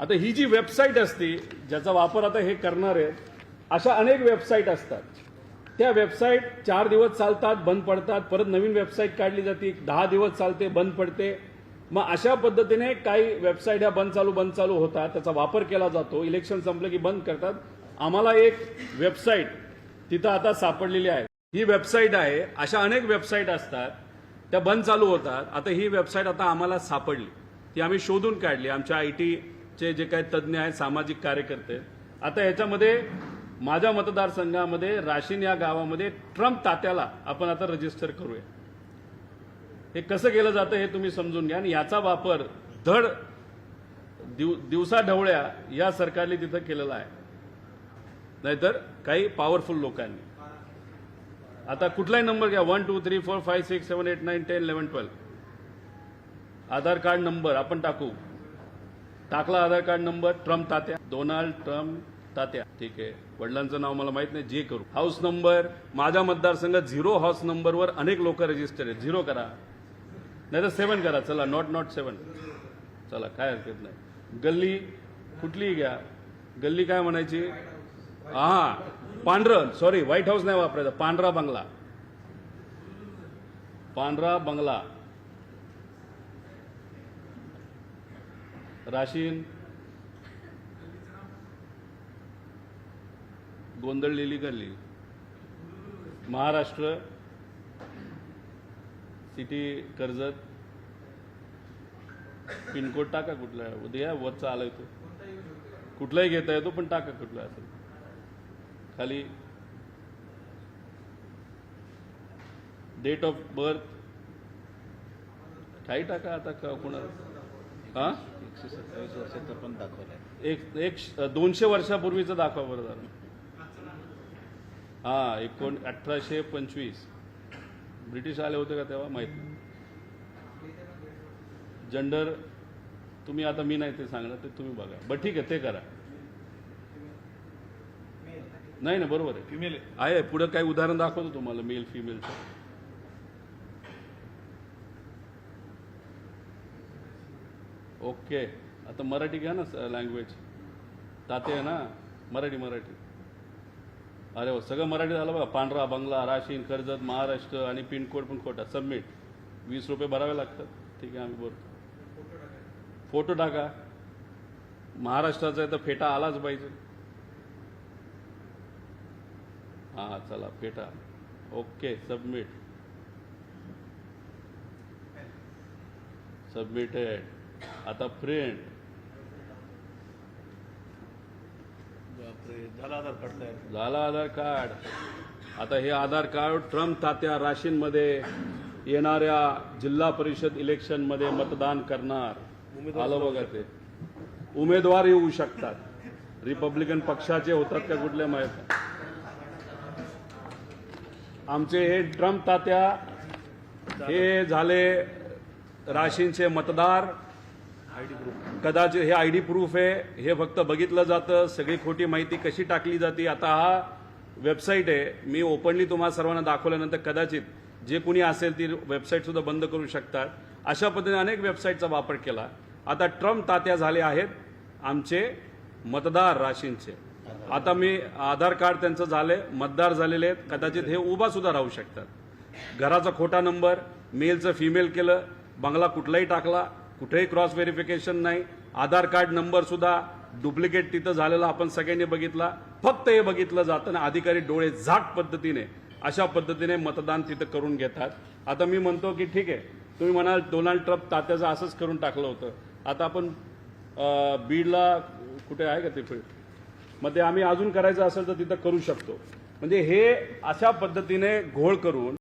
आता ही जी वेबसाईट असते ज्याचा वापर आता हे करणार आहेत अशा अनेक वेबसाईट असतात. त्या वेबसाईट चार दिवस चालतात बंद पडतात. परत नवीन वेबसाईट काढली जाते. दहा दिवस चालते बंद पडते. मग अशा पद्धतीने काही वेबसाईट ह्या बंद चालू बंद चालू होतात. त्याचा वापर केला जातो. इलेक्शन संपलं की बंद करतात. आम्हाला एक वेबसाईट तिथं आता सापडलेली आहे. ही वेबसाईट आहे. अशा अनेक वेबसाईट असतात. त्या बंद चालू होतात. आता ही वेबसाईट आता आम्हाला सापडली. ती आम्ही शोधून काढली. आमच्या आय टी चे जे काही तज्ज्ञ आहेत सामाजिक कार्यकर्ते आता याच्यामध्ये माझ्या मतदारसंघामध्ये राशीन या गावामध्ये ट्रम्प तात्याला आपण आता रजिस्टर करूया. हे कसं केलं जातं हे तुम्ही समजून घ्या आणि याचा वापर धड दिव दिवसा ढवळ्या या सरकारने तिथं केलेला आहे. नाहीतर काही पॉवरफुल लोकांनी. आता कुठलाही नंबर घ्या one two three four five six seven eight nine ten eleven twelve Aadhaar card number आपण टाकू. टाकला आधार कार्ड नंबर ट्रम्प तात्या. डोनाल्ड ट्रम्प तात्या. ठीक आहे. वडिलांचं नाव मला माहीत नाही जे करू. हाऊस नंबर माझ्या मतदारसंघात झिरो हाऊस नंबरवर अनेक लोक रजिस्टर आहेत. झिरो करा. नाही तर सेवन करा. चला नॉट नॉट सेवन चला काय हरकत नाही. गल्ली कुठलीही घ्या. गल्ली काय म्हणायची? हा पांढरं. सॉरी व्हाईट हाऊस नाही वापरायचं. पांढरा बंगला. पांढरा बंगला. राशीन गोंधळलेली गल्ली महाराष्ट्र सिटी कर्जत पिनकोड टाका कुठला उद्या वरचा आलाय तो. कुठलाही घेता येतो पण टाका कुठला असेल. खाली. डेट ऑफ बर्थ काही टाका आता का कोणाला? हा? एकशे सत्तावीस वर्षाचं पण एक दोनशे वर्षापूर्वीचं दाखवा बरं जरा. हा एकोण अठराशे पंचवीस. ब्रिटिश आले होते का तेव्हा? माहीत नाही. जेंडर तुम्ही आता मी नाही ते सांगणार ते तुम्ही बघा. बरं ठीक आहे ते करा. नाही ना बरोबर आहे. फिमेल आहे. पुढे काही उदाहरण दाखवतो तुम्हाला मेल फिमेलचं ओके. आता मराठी घ्या ना लँग्वेज ताते आहे ना? मराठी मराठी. अरे हो सगळं मराठी झालं बघा. पांढरा बंगला राशीन कर्जत महाराष्ट्र आणि पिनकोड पण खोटा. सबमिट वीस रुपये भरावे लागतात. ठीक आहे आम्ही बोलतो. फोटो टाका. महाराष्ट्राचा आहे तर फेटा आलाच पाहिजे. हा चला फेटा. ओके सबमिट सबमिटेड आता बापरे झाला आधार कार्ड झाला आधार कार्ड. आता हे आधार कार्ड ट्रम्प तात्या राशींमध्ये येणाऱ्या जिल्हा परिषद इलेक्शनमध्ये मतदान करणार. आलं बघा ते. उमेदवार येऊ शकतात. रिपब्लिकन पक्षाचे होतात का कुठले माहीत. आमचे हे ट्रम्प तात्या हे झाले राशींचे मतदार. कदाचित हे आय डी प्रूफ आहे. हे फक्त बघितलं जातं. सगळी खोटी माहिती कशी टाकली जाते? आता हा वेबसाईट आहे. मी ओपनली तुम्हाला सर्वांना दाखवल्यानंतर कदाचित जे कुणी असेल ती वेबसाईटसुद्धा बंद करू शकतात. अशा पद्धतीने अनेक वेबसाईटचा वापर केला. आता ट्रम्प तात्या झाले आहेत आमचे मतदार राशींचे. आता मी आधार कार्ड त्यांचं झाले मतदार झालेले आहेत. कदाचित हे उभासुद्धा राहू शकतात. घराचा खोटा नंबर मेलचं फिमेल केलं बंगला कुठलाही टाकला कुठेही क्रॉस व्हेरिफिकेशन नाही. आधार कार्ड नंबर सुद्धा डुप्लिकेट तिथं झालेला आपण सगळ्यांनी बघितला. फक्त हे बघितलं जातं ना अधिकारी डोळे झाट पद्धतीने अशा पद्धतीने मतदान तिथं करून घेतात. आता मी म्हणतो की ठीक आहे तुम्ही म्हणाल डोनाल्ड ट्रम्प तात्याचं असंच करून टाकलं होतं. आता आपण बीडला कुठे आहे का ते फील्ड मग ते आम्ही अजून करायचं असेल तर तिथं करू शकतो. म्हणजे हे अशा पद्धतीने घोळ करून